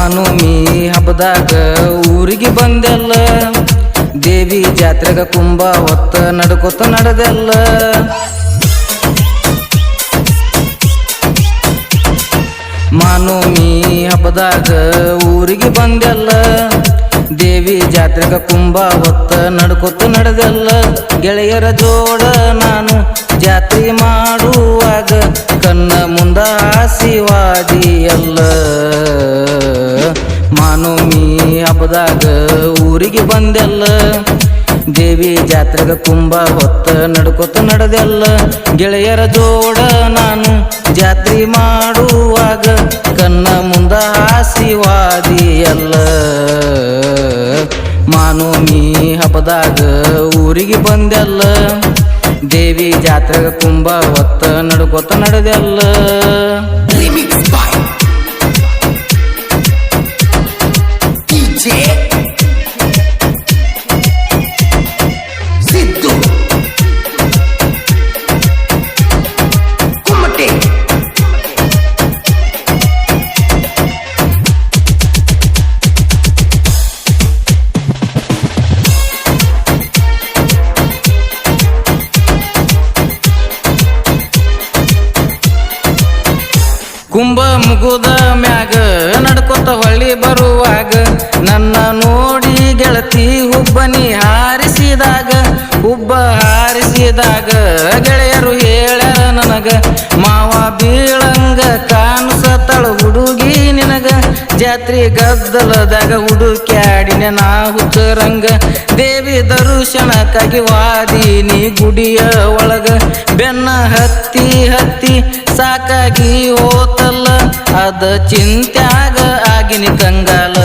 ಮಾನುಮಿ ಹಬ್ಬದಾಗ ಊರಿಗೆ ಬಂದೆಲ್ಲ. ದೇವಿ ಜಾತ್ರೆಗ ಕುಂಭ ಹೊತ್ತ ನಡ್ಕೊತ ನಡೆದೆಲ್ಲ. ಮಾನೋಮಿ ಹಬ್ಬದಾಗ ಊರಿಗೆ ಬಂದೆಲ್ಲ. ದೇವಿ ಜಾತ್ರೆಗ ಕುಂಭ ಹೊತ್ತ ನಡ್ಕೊತ ನಡೆದೆಲ್ಲ. ಗೆಳೆಯರ ಜೋಡ ನಾನು ಜಾತ್ರೆ ಮಾಡುವಾಗ ಕನ್ನ ಮುಂದ ಎಲ್ಲ. ಮಾನುಮಿ ಹಬ್ಬದಾಗ ಊರಿಗೆ ಬಂದೆಲ್ಲ. ದೇವಿ ಜಾತ್ರೆಗೆ ಕುಂಭ ಹೊತ್ತ ನಡ್ಕೊತ ನಡೆದೆಲ್ಲ. ಗೆಳೆಯರ ಜೋಡ ನಾನು ಜಾತ್ರೆ ಮಾಡುವಾಗ ಕನ್ನ ಮುಂದ ಎಲ್ಲ ಮಾನೋಮಿ ಹಬ್ಬದಾಗ ಊರಿಗೆ ಬಂದೆಲ್ಲ. ದೇವಿ ಜಾತ್ರೆಗೆ ಕುಂಭ ಹೊತ್ತ ನಡ್ಕೊತ ನಡೆದೆಲ್ಲ. ಕುಂಭ ಮುಗುದ ಮ್ಯಾಗ ನಡ್ಕೊತ ಹೊಳ್ಳಿ ಬರುವಾಗ, ನನ್ನ ನೋಡಿ ಗೆಳತಿ ಹುಬ್ಬನಿ ಹಾರಿಸಿದಾಗ, ಹುಬ್ಬ ಹಾರಿಸಿದಾಗ ಗೆಳೆಯರು ಹೇಳ ನನಗ, ಮಾವ ಬೀಳಂಗ ಕಾಣಿಸತಳ ಹುಡುಗಿ ನಿನಗ, ಜಾತ್ರೆ ಗದ್ದಲದಾಗ ಹುಡುಕ್ಯಾಡಿನ ನಾ ಹುಚ್ಚರಂಗ ದೇವಿ ದರ್ಶನಕ್ಕಾಗಿ ವಾದಿನಿ ಗುಡಿಯ ಒಳಗ, ಬೆನ್ನ ಹತ್ತಿ ಹತ್ತಿ ಸಾಕಾಗಿ ಹೋತಲ್ಲ ಅದ ಚಿಂತ್ಯಾಗ ಆಗಿನಿ ಕಂಗಾಲ.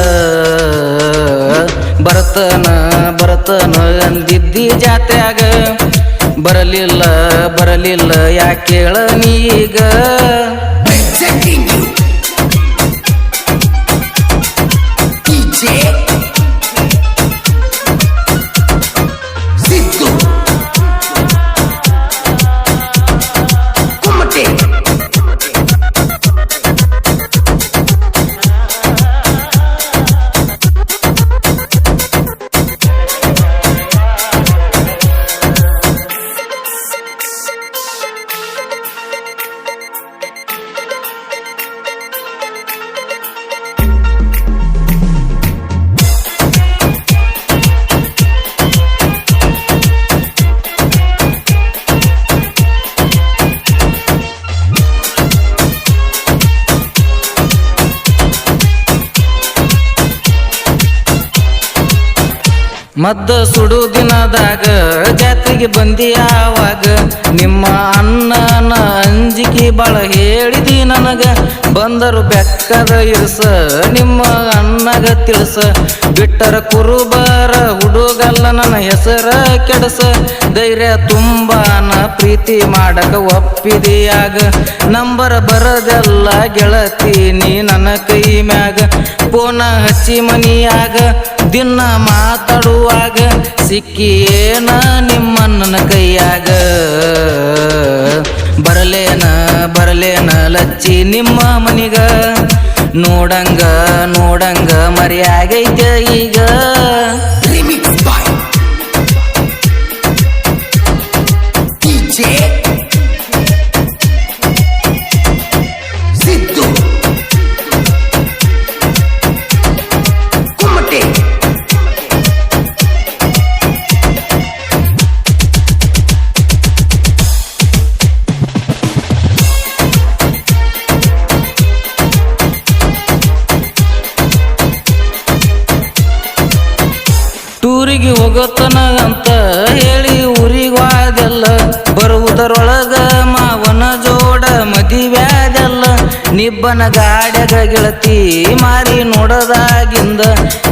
ಬರತನ ಬರತನ ಅಂದಿದ್ದಿ ಜಾತ್ಯಾಗ. ಬರಲಿಲ್ಲ ಬರಲಿಲ್ಲ ಯಾಕೇಳ ನೀಗ ಮದ್ದ ಸುಡು ದಿನದಾಗ ಜಾತ್ರೆಗೆ ಬಂದಿ ಆವಾಗ ನಿಮ್ಮ ಅಣ್ಣನ ಅಂಜಿಕೆ ಬಾಳ ಹೇಳಿದಿ ನನಗ. ಬಂದರು ಬೆಕ್ಕದ ಇರ್ಸ ನಿಮ್ಮ ಅಣ್ಣಗ ತಿಳಿಸ. ಬಿಟ್ಟರ ಕುರುಬರ ಹುಡುಗಲ್ಲ ನನ್ನ ಹೆಸರ ಕೆಡಸ. ಧೈರ್ಯ ತುಂಬಾನ ಪ್ರೀತಿ ಮಾಡಕ ಒಪ್ಪಿದೆಯಾಗ. ನಂಬರ ಬರದೆಲ್ಲ ಗೆಳತಿ ನೀ ನನ್ನ ಕೈ ಮ್ಯಾಗ. ಪೋನ ಹಚ್ಚಿ ಮನಿಯಾಗ. ದಿನ ಮಾತಾಡುವಾಗ ಸಿಕ್ಕಿ ಏನ ನನ್ನ ಕೈಯಾಗ? ಬರಲೇನ ಬರಲೇನ ಲಚ್ಚಿ ನಿಮ್ಮ ಮನಿಗ? ನೋಡಂಗ ನೋಡಂಗ ಮರಿಯಾಗೈತೆ ಈಗ. ಟೂರಿಗೆ ಹೋಗತನ ಅಂತ ಹೇಳಿ ಊರಿಗಾದೆಲ್ಲ ಬರುವುದರೊಳಗ ಮಾವನ ಜೋಡ ಮದಿವ್ಯಾದೆಲ್ಲ ನಿಬ್ಬನ ಗಾಡ್ಯಾಗ ಗೆಳತಿ ಮಾರಿ ನೋಡದಾಗಿಂದ.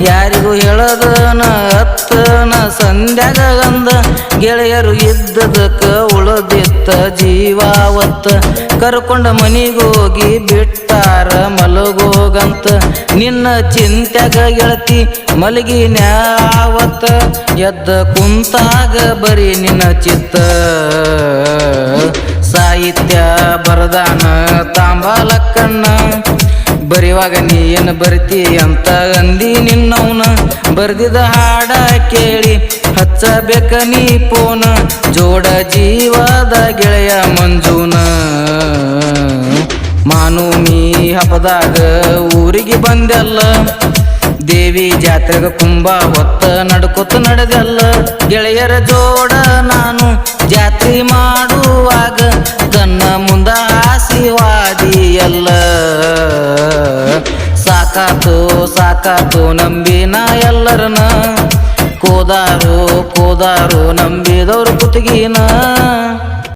ಯಾರಿಗೂ ಹೇಳದನ ಅತ್ತನ ಸಂಧ್ಯಾಗ ಗಂದ ಗೆಳೆಯರು ಇದ್ದದಕ್ಕ ಉಳದಿತ್ತ ಜೀವಾವತ್ತ. ಕರ್ಕೊಂಡ ಮನಿಗೋಗಿ ಬಿಟ್ಟಾರ ಮಲಗೋಗಂತ. ನಿನ್ನ ಚಿಂತ್ಯಾಗ ಗೆಳತಿ ಮಲಗಿ ನ್ಯಾವತ್ತ. ಎದ್ದ ಕುಂತಾಗ ಬರೀ ನಿನ್ನ ಚಿತ್ತ. ಸಾಹಿತ್ಯ ಬರದಾನ ತಾಂಬಾಲಕ್ಕಣ್ಣ. ಬರಿವಾಗ ನೀ ಏನು ಬರ್ತಿ ಅಂತ ಅಂದಿ ನಿನ್ನವನ. ಬರ್ದಿದ ಹಾಡ ಕೇಳಿ ಹಚ್ಚಬೇಕ ನೀ ಪೋನ. ಜೋಡ ಜೀವದ ಗೆಳೆಯ ಮಂಜುನ. ಮಾನುಮಿ ಹಬ್ಬದಾಗ ಊರಿಗೆ ಬಂದೆಲ್ಲ. ದೇವಿ ಜಾತ್ರೆಗ ಕುಂಬ ಹೊತ್ತ ನಡ್ಕೊತ ನಡೆದೆಲ್ಲ. ಗೆಳೆಯರ ಜೋಡ ನಾನು ಜಾತ್ರೆ ಮಾಡುವಾಗ ನನ್ನ ಮುಂದ ಸಾಕಾತು ನಂಬಿ ನಾ ಎಲ್ಲರನ್ನ. ಕೋದಾರು ಕೋದಾರು ನಂಬಿದವ್ರು ಕುತ್ತಿಗಿನ.